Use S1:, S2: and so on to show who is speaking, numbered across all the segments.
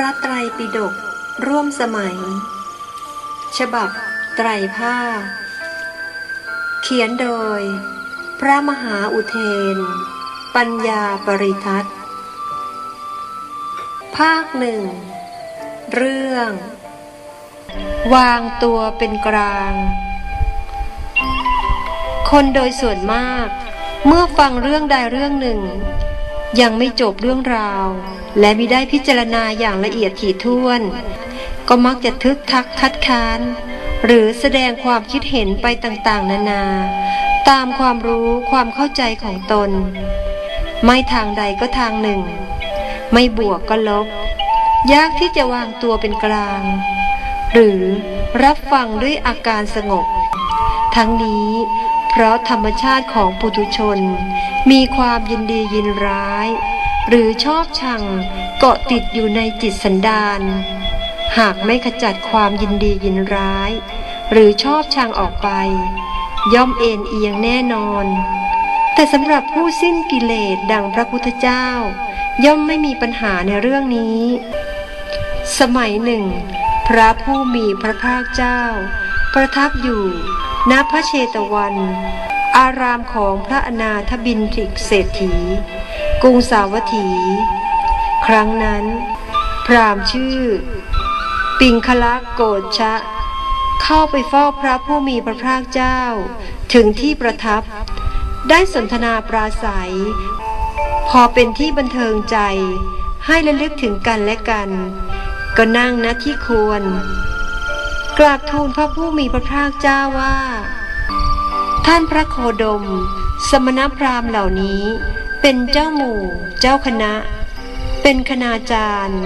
S1: ระไตรปิฎกร่วมสมัย ฉบับไตรภาคเขียนโดย พระมหาอุเทน ปัญญาปริทัศภาคหนึ่ง เรื่อง วางตัวเป็นกลาง คนโดยส่วนมาก เมื่อฟังเรื่องใดเรื่องหนึ่ง ยังไม่จบเรื่องราว และมิได้พิจารณาอย่างละเอียดถี่ถ้วน ก็มักจะทึกทักคัดค้าน หรือแสดงความคิดเห็นไปต่างๆ นานา ตามความรู้ความเข้าใจของตน ไม่ทางใดก็ทางหนึ่ง ไม่บวกก็ลบ ยากที่จะวางตัวเป็นกลาง หรือรับฟังด้วยอาการสงบ ทั้งนี้ เพราะธรรมชาติของปุถุชน มีความยินดียินร้าย หรือชอบชังเกาะติดอยู่ในจิตสันดานหากไม่ขจัดความยินดียินร้าย หรือชอบชังออกไป ย่อมเอ็นเอียงแน่นอน แต่สำหรับผู้สิ้นกิเลสดังพระพุทธเจ้า ย่อมไม่มีปัญหาในเรื่องนี้ สมัยหนึ่ง พระผู้มีพระภาคเจ้า ประทับอยู่ ณพระเชตวัน อารามของพระอนาถบินทิกเศรษฐี กรุงสาวัตถี ครั้งนั้น พราหมณ์ชื่อ ปิงคละโกฏชะ เข้าไปเฝ้าพระผู้มีพระภาคเจ้า ถึงที่ประทับ ได้สนทนาปราศัย พอเป็นที่บันเทิงใจให้ระลึกถึงกันและกัน ก็นั่งณที่ควร กราบทูลพระผู้มีพระภาคเจ้าว่า ท่านพระโคดม สมณพราหมณ์เหล่านี้ เป็นเจ้าหมู่ เจ้าคณะ เป็นคณาจารย์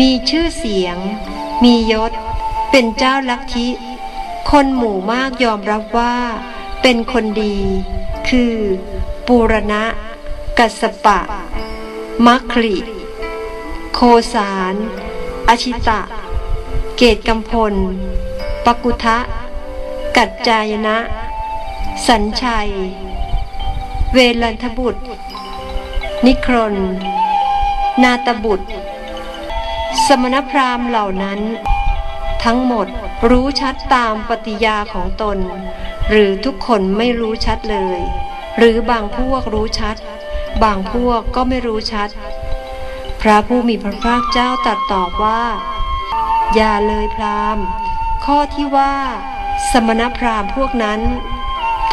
S1: มีชื่อเสียง มียศ เป็นเจ้าลัทธิคนหมู่มากยอมรับว่า เป็นคนดี คือปูรณะ กัสปะ มัคคริโคสาร อชิตะ เกตกำพล ปกุทะ กัจจายนะ สัญชัย เวลันทบุตร นิครน นาตบุตร สมณพราหมณ์เหล่านั้น ทั้งหมดรู้ชัดตามปฏิญาของตน หรือทุกคนไม่รู้ชัดเลย หรือบางพวกรู้ชัด บางพวกก็ไม่รู้ชัด พระผู้มีพระภาคเจ้าตรัสตอบว่า อย่าเลยพราหมณ์ ข้อที่ว่า สมณพราหมณ์พวกนั้น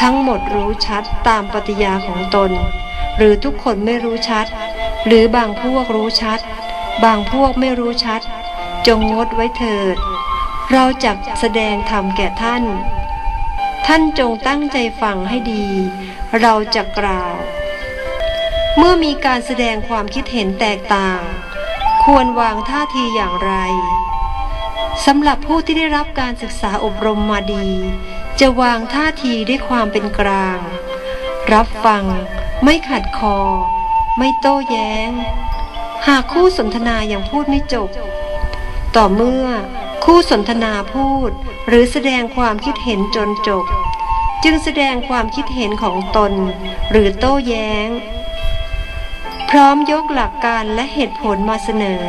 S1: ทั้งหมดรู้ชัดตามปฏิญาของตน หรือทุกคนไม่รู้ชัด หรือบางพวกรู้ชัด บางพวกไม่รู้ชัด จงงดไว้เถิด เราจะแสดงธรรมแก่ท่าน ท่านจงตั้งใจฟังให้ดี เราจะกล่าว เมื่อมีการแสดงความคิดเห็นแตกต่าง ควรวางท่าทีอย่างไร สำหรับผู้ที่ได้รับการศึกษาอบรมมาดี จะวางท่าทีด้วยความเป็นกลาง รับฟัง ไม่ขัดคอ ไม่โต้แย้ง หากคู่สนทนาอยังพูดไม่จบ ต่อเมื่อคู่สนทนาพูด หรือแสดงความคิดเห็นจนจบ จึงแสดงความคิดเห็นของตน หรือโต้แย้ง พร้อมยกหลักการและเหตุผลมาเสนอ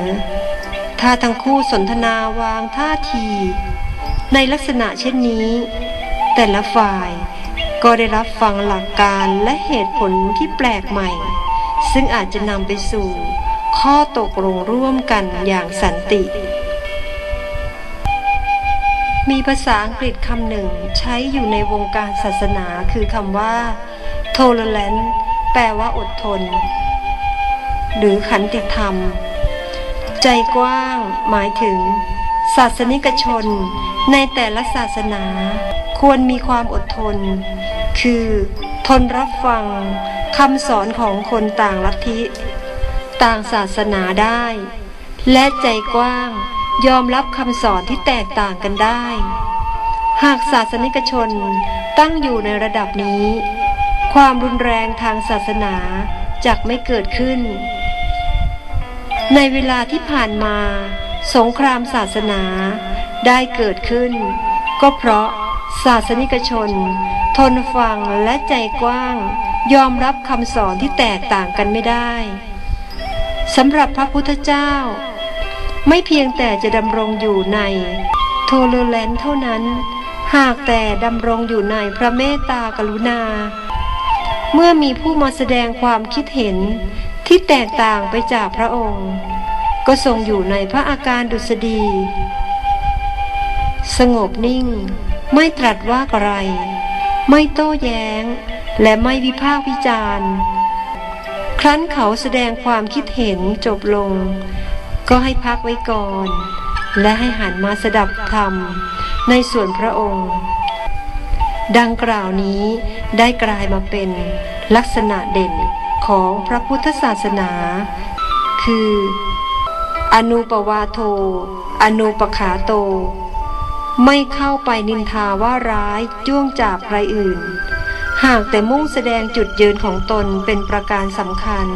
S1: ถ้าทั้งคู่สนทนาวางท่าที ในลักษณะเช่นนี้ แต่ละฝ่ายก็ได้รับฟังหลักการและเหตุผลที่แปลกใหม่ ซึ่งอาจจะนำไปสู่ข้อตกลงร่วมกันอย่างสันติ มีภาษาอังกฤษคำหนึ่งใช้อยู่ในวงการศาสนาคือคำว่า tolerant แปลว่าอดทน หรือขันติธรรม ใจกว้างหมายถึง ศาสนิกชน ในแต่ละศาสนา ควรมีความอดทน คือทนรับฟังคำสอนของคนต่างลัทธิ ต่างศาสนาได้ และใจกว้างยอมรับคำสอนที่แตกต่างกันได้ หากศาสนิกชนตั้งอยู่ในระดับนี้ ความรุนแรงทางศาสนาจะไม่เกิดขึ้น ในเวลาที่ผ่านมา สงครามศาสนาได้เกิดขึ้น ก็เพราะศาสนิกชน ทนฟังและใจกว้าง ยอมรับคำสอนที่แตกต่างกันไม่ได้สำหรับพระพุทธเจ้า ไม่เพียงแต่จะดำรงอยู่ในโทโลแลนเท่านั้น หากแต่ดำรงอยู่ในพระเมตตากรุณา เมื่อมีผู้มาแสดงความคิดเห็น ที่แตกต่างไปจากพระองค์ ก็ทรงอยู่ในพระอาการดุษฎี สงบนิ่ง ไม่ตรัสว่าอะไร ไม่โต้แย้ง และไม่วิพากษ์วิจารณ์ ครั้นเขาแสดงความคิดเห็นจบลง ก็ให้พักไว้ก่อน และให้หันมาสดับธรรมในส่วนพระองค์ ดังกล่าวนี้ได้กลายมาเป็นลักษณะเด่น ของพระพุทธศาสนา คือ อนุปวาโท อนุปขาโต ไม่เข้าไปนินทาว่าร้ายจ้วงจับใครอื่น หากแต่มุ่งแสดงจุดยืนของตนเป็นประการสำคัญ